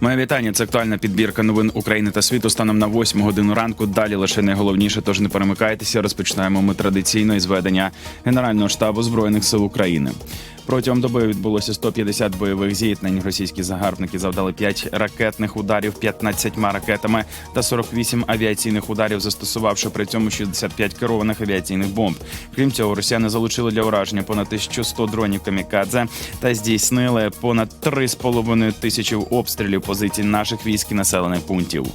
Моє вітання. Це актуальна підбірка новин України та світу станом на 8 годину ранку. Далі лише найголовніше, тож не перемикайтеся. Розпочинаємо ми традиційно із ведення Генерального штабу збройних сил України. Протягом доби відбулося 150 бойових зіткнень. Російські загарбники завдали 5 ракетних ударів 15 ракетами та 48 авіаційних ударів, застосувавши при цьому 65 керованих авіаційних бомб. Крім цього, росіяни залучили для ураження понад 1100 дронів камікадзе та здійснили понад 3,5 тисячі обстрілів позицій наших військ і населених пунктів.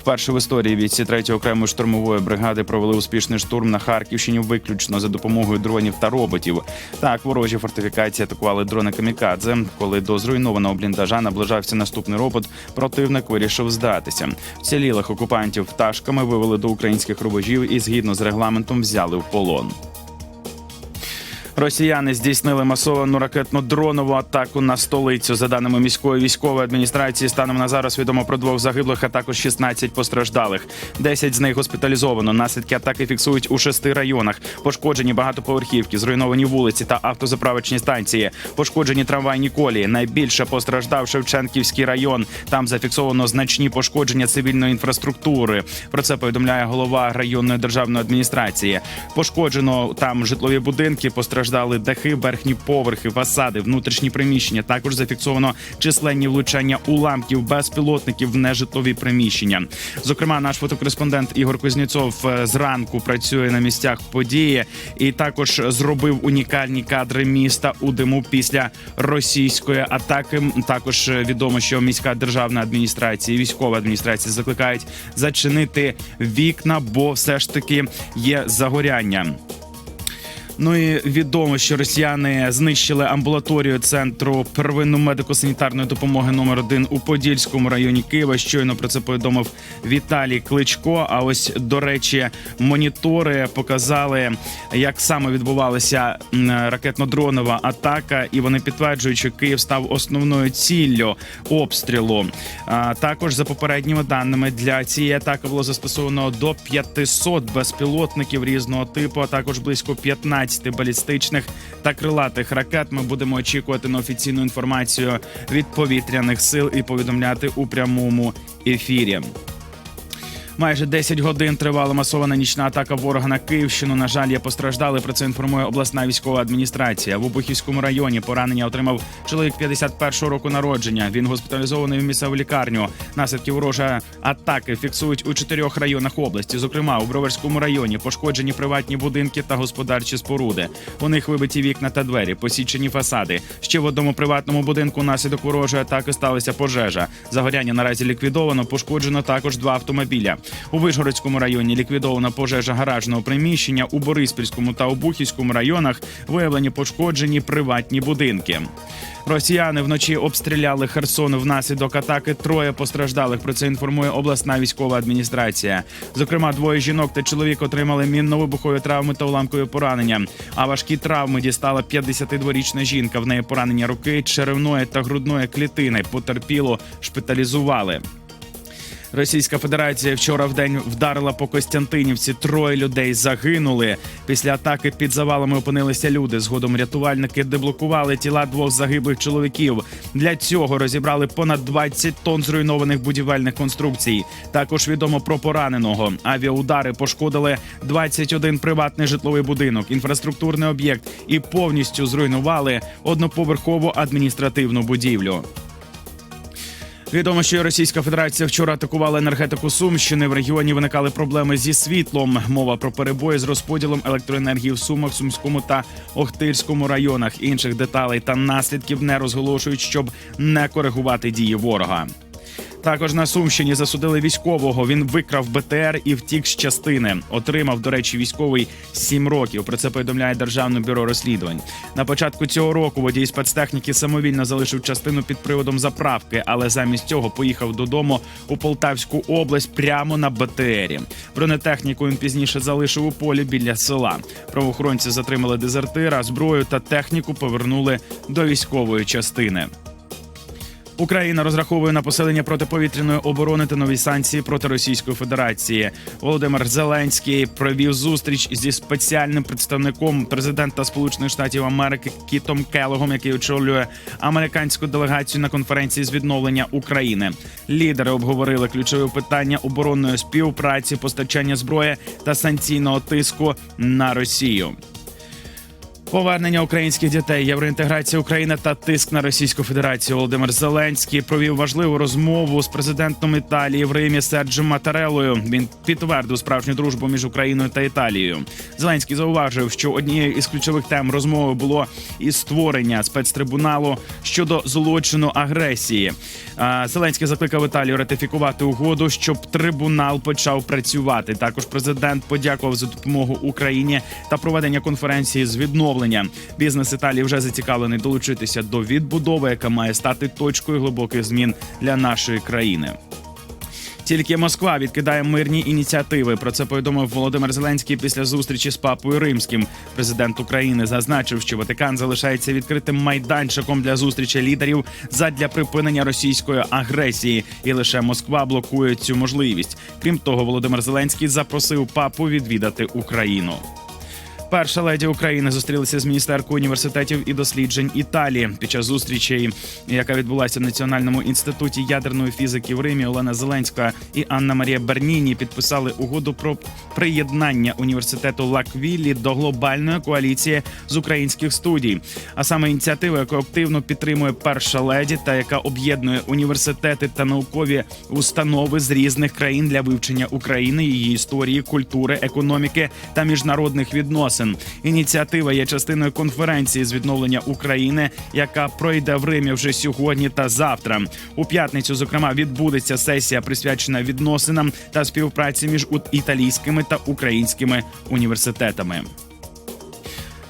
Вперше в історії бійці 3 окремої штурмової бригади провели успішний штурм на Харківщині виключно за допомогою дронів та роботів. Так, ворожі фортифікації атакували дрони камікадзе. Коли до зруйнованого бліндажа наближався наступний робот, противник вирішив здатися. Вцілілих окупантів пташками вивели до українських рубежів і згідно з регламентом взяли в полон. Росіяни здійснили масовану ракетно-дронову атаку на столицю. За даними міської військової адміністрації, станом на зараз відомо про двох загиблих, а також 16 постраждалих. 10 з них госпіталізовано. Наслідки атаки фіксують у шести районах. Пошкоджені багатоповерхівки, зруйновані вулиці та автозаправочні станції. Пошкоджені трамвайні колії. Найбільше постраждав Шевченківський район. Там зафіксовано значні пошкодження цивільної інфраструктури. Про це повідомляє голова районної державної адміністрації. Пошкоджено там житлові будинки, постраждали дахи, верхні поверхи, фасади, внутрішні приміщення. Також зафіксовано численні влучання уламків безпілотників в нежитлові приміщення. Зокрема, наш фотокореспондент Ігор Кузнєцов е, зранку працює на місцях події і також зробив унікальні кадри міста у диму після російської атаки. Також е, відомо, що міська державна адміністрація військова адміністрація закликають зачинити вікна, бо все ж таки є загоряння. Ну і відомо, що росіяни знищили амбулаторію центру первинно медико-санітарної допомоги номер 1 у Подільському районі Києва. Щойно про це повідомив Віталій Кличко. А ось до речі, монітори показали, як саме відбувалася ракетно-дронова атака, і вони підтверджують, що Київ став основною ціллю обстрілу. А також за попередніми даними для цієї атаки було застосовано до 500 безпілотників різного типу, а також близько 15 балістичних та крилатих ракет. Ми будемо очікувати на офіційну інформацію від повітряних сил і повідомляти у прямому ефірі. Майже 10 годин тривала масована нічна атака ворога на Київщину. На жаль, є постраждали. Про це інформує обласна військова адміністрація. В Обухівському районі поранення отримав чоловік 51-го року народження. Він госпіталізований в місцеву лікарню. Наслідки ворожої атаки фіксують у чотирьох районах області. Зокрема, у Броварському районі пошкоджені приватні будинки та господарчі споруди. У них вибиті вікна та двері, посічені фасади. Ще в одному приватному будинку наслідок ворожої атаки сталася пожежа. Загоряння наразі ліквідовано. Пошкоджено також два автомобіля. У Вишгородському районі ліквідована пожежа гаражного приміщення. У Бориспільському та Обухівському районах виявлені пошкоджені приватні будинки. Росіяни вночі обстріляли Херсон внаслідок атаки. Троє постраждалих. Про це інформує обласна військова адміністрація. Зокрема, двоє жінок та чоловік отримали мінно-вибухові травми та уламкові поранення. А важкі травми дістала 52-річна жінка. В неї поранення руки, черевної та грудної клітини. Потерпіло, шпиталізували. Російська Федерація вчора в день вдарила по Костянтинівці. Троє людей загинули. Після атаки під завалами опинилися люди. Згодом рятувальники деблокували тіла двох загиблих чоловіків. Для цього розібрали понад 20 тонн зруйнованих будівельних конструкцій. Також відомо про пораненого. Авіаудари пошкодили 21 приватний житловий будинок, інфраструктурний об'єкт і повністю зруйнували одноповерхову адміністративну будівлю. Відомо, що Російська Федерація вчора атакувала енергетику Сумщини. В регіоні виникали проблеми зі світлом. Мова про перебої з розподілом електроенергії в Сумах, Сумському та Охтирському районах. Інших деталей та наслідків не розголошують, щоб не коригувати дії ворога. Також на Сумщині засудили військового. Він викрав БТР і втік з частини. Отримав, до речі, військовий 7 років. Про це повідомляє Державне бюро розслідувань. На початку цього року водій спецтехніки самовільно залишив частину під приводом заправки, але замість цього поїхав додому у Полтавську область прямо на БТРі. Бронетехніку він пізніше залишив у полі біля села. Правоохоронці затримали дезертира, зброю та техніку повернули до військової частини. Україна розраховує на посилення протиповітряної оборони та нові санкції проти Російської Федерації. Володимир Зеленський провів зустріч зі спеціальним представником президента Сполучених Штатів Америки Кітом Келогом, який очолює американську делегацію на конференції з відновлення України. Лідери обговорили ключові питання оборонної співпраці, постачання зброї та санкційного тиску на Росію. Повернення українських дітей, євроінтеграція України та тиск на Російську Федерацію. Володимир Зеленський провів важливу розмову з президентом Італії в Римі Серджем Матарелою. Він підтвердив справжню дружбу між Україною та Італією. Зеленський зауважив, що однією із ключових тем розмови було і створення спецтрибуналу щодо злочину агресії. Зеленський закликав Італію ратифікувати угоду, щоб трибунал почав працювати. Також президент подякував за допомогу Україні та проведення конференції з відновлення. Бізнес Італії вже зацікавлений долучитися до відбудови, яка має стати точкою глибоких змін для нашої країни. Тільки Москва відкидає мирні ініціативи. Про це повідомив Володимир Зеленський після зустрічі з папою римським. Президент України зазначив, що Ватикан залишається відкритим майданчиком для зустрічі лідерів задля припинення російської агресії, і лише Москва блокує цю можливість. Крім того, Володимир Зеленський запросив папу відвідати Україну. Перша леді України зустрілися з міністеркою університетів і досліджень Італії під час зустрічі, яка відбулася в Національному інституті ядерної фізики в Римі. Олена Зеленська і Анна Марія Берніні підписали угоду про приєднання університету Лаквіллі до глобальної коаліції з українських студій. А саме ініціатива, яку активно підтримує перша леді, та яка об'єднує університети та наукові установи з різних країн для вивчення України, її історії, культури, економіки та міжнародних відносин. Ініціатива є частиною конференції з відновлення України, яка пройде в Римі вже сьогодні та завтра. У п'ятницю, зокрема, відбудеться сесія, присвячена відносинам та співпраці між італійськими та українськими університетами.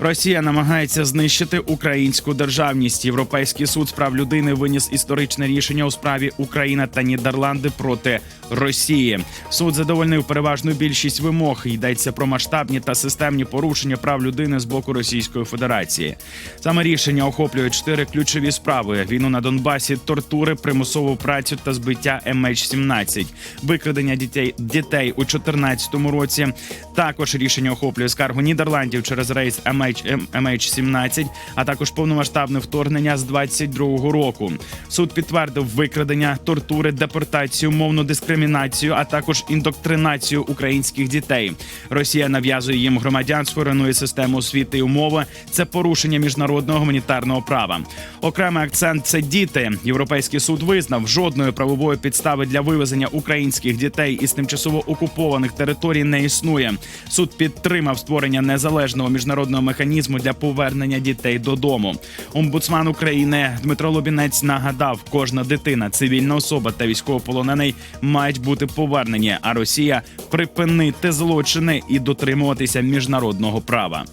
Росія намагається знищити українську державність. Європейський суд з прав людини виніс історичне рішення у справі Україна та Нідерланди проти Росії. Суд задовольнив переважну більшість вимог. Йдеться про масштабні та системні порушення прав людини з боку Російської Федерації. Саме рішення охоплює чотири ключові справи: війну на Донбасі, тортури, примусову працю та збиття MH17, викрадення дітей дітей у 2014 році. Також рішення охоплює скаргу Нідерландів через рейс MH, MH17, а також повномасштабне вторгнення з 22 року. Суд підтвердив викрадення, тортури, депортацію, мовну дискримінацію, а також індоктринацію українських дітей. Росія нав'язує їм громадянство, руйнує систему освіти і умови. Це порушення міжнародного гуманітарного права. Окремий акцент це діти. Європейський суд визнав жодної правової підстави для вивезення українських дітей із тимчасово окупованих територій не існує. Суд підтримав створення незалежного міжнародного механізму для повернення дітей додому. Омбудсман України Дмитро Лобінець нагадав, кожна дитина, цивільна особа та військовополонений мають бути повернені. А Росія припинити злочини і дотримуватися міжнародного права.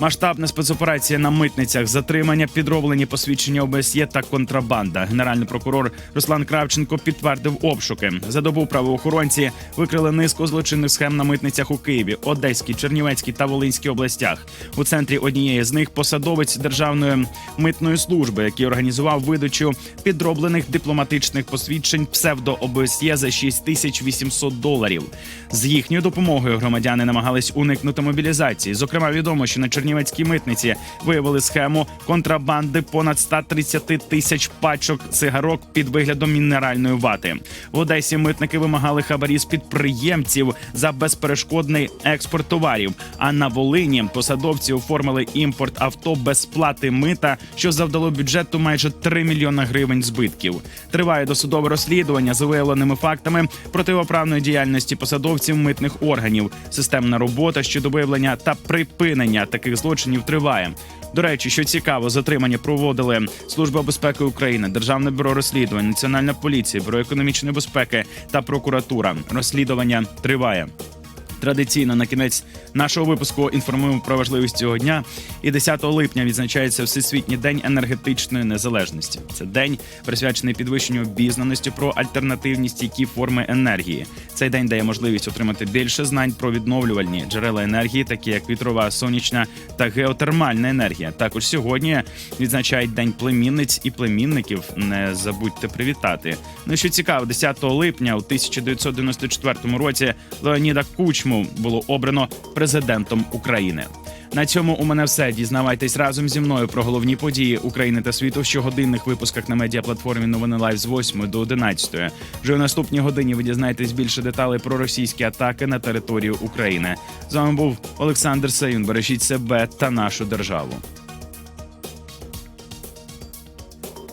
Масштабна спецоперація на митницях, затримання, підроблені посвідчення ОБСЄ та контрабанда. Генеральний прокурор Руслан Кравченко підтвердив обшуки. За добу правоохоронці викрили низку злочинних схем на митницях у Києві, Одеській, Чернівецькій та Волинській областях. У центрі однієї з них посадовець державної митної служби, який організував видачу підроблених дипломатичних посвідчень псевдо ОБСЄ за 6800 доларів. З їхньою допомогою громадяни намагались уникнути мобілізації. Зокрема, відомо, що на Чернівецькій митниці виявили схему контрабанди понад 130 тисяч пачок цигарок під виглядом мінеральної вати. В Одесі митники вимагали хабарі з підприємців за безперешкодний експорт товарів. А на Волині посадовці оформили імпорт авто без сплати мита, що завдало бюджету майже 3 мільйона гривень збитків. Триває досудове розслідування за виявленими фактами противоправної діяльності посадовців митних органів. Системна робота щодо виявлення та припинення таких злочинів триває. До речі, що цікаво, затримання проводили Служба безпеки України, Державне бюро розслідувань, Національна поліція, бюро економічної безпеки та прокуратура. Розслідування триває. Традиційно на кінець нашого випуску інформуємо про важливість цього дня. І 10 липня відзначається Всесвітній день енергетичної незалежності. Це день присвячений підвищенню обізнаності про альтернативні стійкі форми енергії. Цей день дає можливість отримати більше знань про відновлювальні джерела енергії, такі як вітрова, сонячна та геотермальна енергія. Також сьогодні відзначають день племінниць і племінників. Не забудьте привітати. Ну що цікаво, 10 липня у 1994 році Леоніда Кучму було обрано президентом України. На цьому у мене все. Дізнавайтесь разом зі мною про головні події України та світу в щогодинних випусках на медіаплатформі Новини Лайв з 8 до 11. Вже у наступній годині ви дізнаєтесь більше деталей про російські атаки на територію України. З вами був Олександр Саюн. Бережіть себе та нашу державу.